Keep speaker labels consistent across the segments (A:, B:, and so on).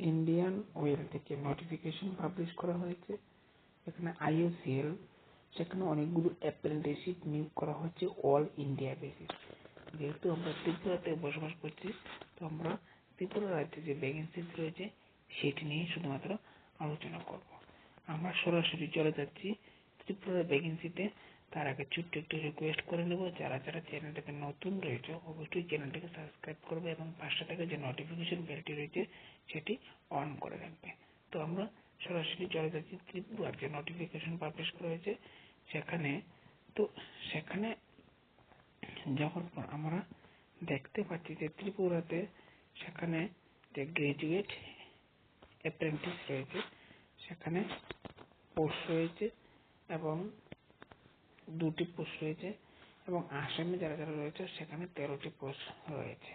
A: Indian well থেকে notification publish করা হয়েছে। এখানে আইওসিএল সেখানে অনেকগুলো অ্যাপ্রেন্টিসশিপ নিয়োগ করা হচ্ছে অল ইন্ডিয়া বেসিস যেহেতু আমরা ত্রিপুরাতে বসবাস করছি, তো আমরা ত্রিপুরা রাজ্যে যে ভ্যাকেন্সিস রয়েছে, সেটি নিয়ে শুধুমাত্র আলোচনা করব। আমরা সরাসরি চলে যাচ্ছি ত্রিপুরার ভ্যাকেন্সিতে তার আগে ছোট্ট একটু রিকোয়েস্ট করে নেব। যারা যারা চ্যানেলটাতে নতুন রয়েছে, অবশ্যই চ্যানেলটাকে সাবস্ক্রাইব করবে এবং পাঁচটা থেকে যে নোটিফিকেশন বেলটি রয়েছে, সেটি অন করে রাখবে। তো আমরা সরাসরি চলে যাচ্ছি ত্রিপুরার যে নোটিফিকেশন পাবলিশ করা হয়েছে, সেখানে তো সেখানে পর আমরা দেখতে পাচ্ছি যে ত্রিপুরাতে সেখানে যে গ্রাজুয়েট অ্যাপ্রেন্টিস রয়েছে, সেখানে পোস্ট রয়েছে এবং দুটি পোস্ট রয়েছে এবং আসামে যারা যারা রয়েছে সেখানে তেরোটি পোস্ট রয়েছে।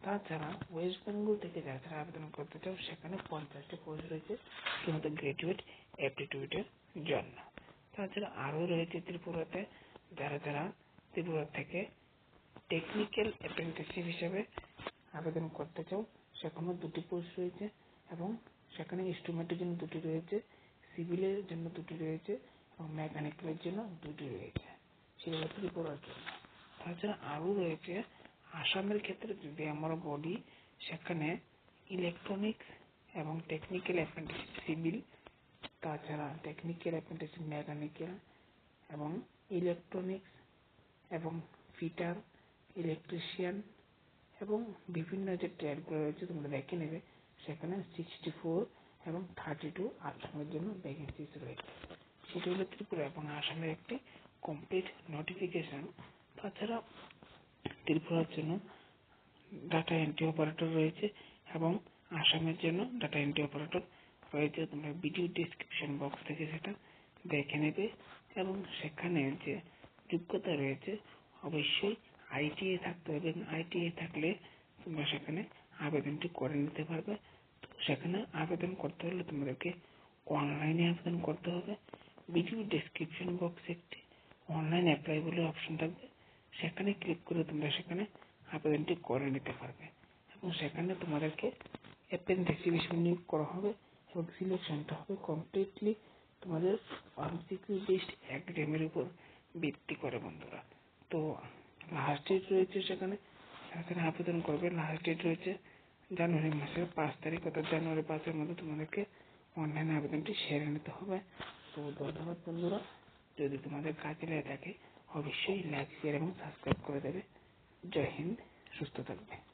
A: তাছাড়া ওয়েস্ট বেঙ্গল থেকে যারা যারা আবেদন করতে চাও, সেখানে পঞ্চাশটি পোস্ট রয়েছে শুধুমাত্র গ্রাজুয়েট অ্যাপটিটিউডের জন্য। তাছাড়া আরও রয়েছে ত্রিপুরাতে, যারা যারা ত্রিপুরা থেকে টেকনিক্যাল অ্যাপ্রেন্টিসশিপ হিসেবে আবেদন করতে চাও, সেখানেও দুটি পোস্ট রয়েছে এবং সেখানে ইনস্ট্রুমেন্টের জন্য দুটি রয়েছে সিভিলের জন্য দুটি রয়েছে মেকানিক্যালের জন্য দুটি রয়েছে। সেগুলো ত্রিপুরার জন্য। তাছাড়া আরও রয়েছে, আসামের ক্ষেত্রে যদি আমরা বলি, সেখানে ইলেকট্রনিক্স এবং টেকনিক্যাল অ্যাপ্রেন্টিসশিপ সিভিল তাছাড়া টেকনিক্যাল অ্যাপ্রেন্টিসশিপ মেকানিক্যাল এবং ইলেকট্রনিক্স এবং ফিটার ইলেকট্রিশিয়ান এবং বিভিন্ন যে ট্রেডগুলো রয়েছে তোমরা দেখে নেবে, সেখানে সিক্সটি ফোর এবং থার্টি টু আসামের জন্য ভ্যাকেন্সিস রয়েছে। হলো ত্রিপুরা এবং আসামের একটি কমপ্লিট নোটিফিকেশন তাছাড়া ত্রিপুরার জন্য ডাটা এন্ট্রি অপারেটর রয়েছে এবং আসামের জন্য ডাটা এন্ট্রি অপারেটর রয়েছে। তোমরা ভিডিও ডিসক্রিপশন বক্স থেকে সেটা দেখে নেবে এবং সেখানে যে যোগ্যতা রয়েছে, অবশ্যই আইটিএ থাকতে হবে এবং আইটিএ থাকলে তোমরা সেখানে আবেদনটি করে নিতে পারবে। তো সেখানে আবেদন করতে হলে তোমাদেরকে অনলাইনে আবেদন করতে হবে। ভিডিও ডেসক্রিপশন বক্স একটি অনলাইন অ্যাপ্লাই বলে অপশন থাকবে। সেখানে ক্লিক করে তোমরা সেখানে আবেদনটি করে নিতে পারবে এবং সেখানে তোমাদেরকে অ্যাপ্রেন্টিসশিপ হিসেবে নিয়োগ করা হবে এবং সিলেকশনটা হবে কমপ্লিটলি তোমাদের অনসিকিউ বেসড একাডেমির উপর ভিত্তি করে বন্ধুরা। তো লাস্ট ডেট রয়েছে সেখানে সেখানে আবেদন করবে। লাস্ট ডেট রয়েছে জানুয়ারি মাসের পাঁচ তারিখ অর্থাৎ জানুয়ারি পাঁচের মধ্যে তোমাদেরকে অনলাইনে আবেদনটি সেরে নিতে হবে। তো ধন্যবাদ বন্ধুরা, যদি তোমাদের কাজে লেগে থাকে, অবশ্যই লাইক শেয়ার এবং সাবস্ক্রাইব করে দেবে। জয় হিন্দ, সুস্থ থাকবে।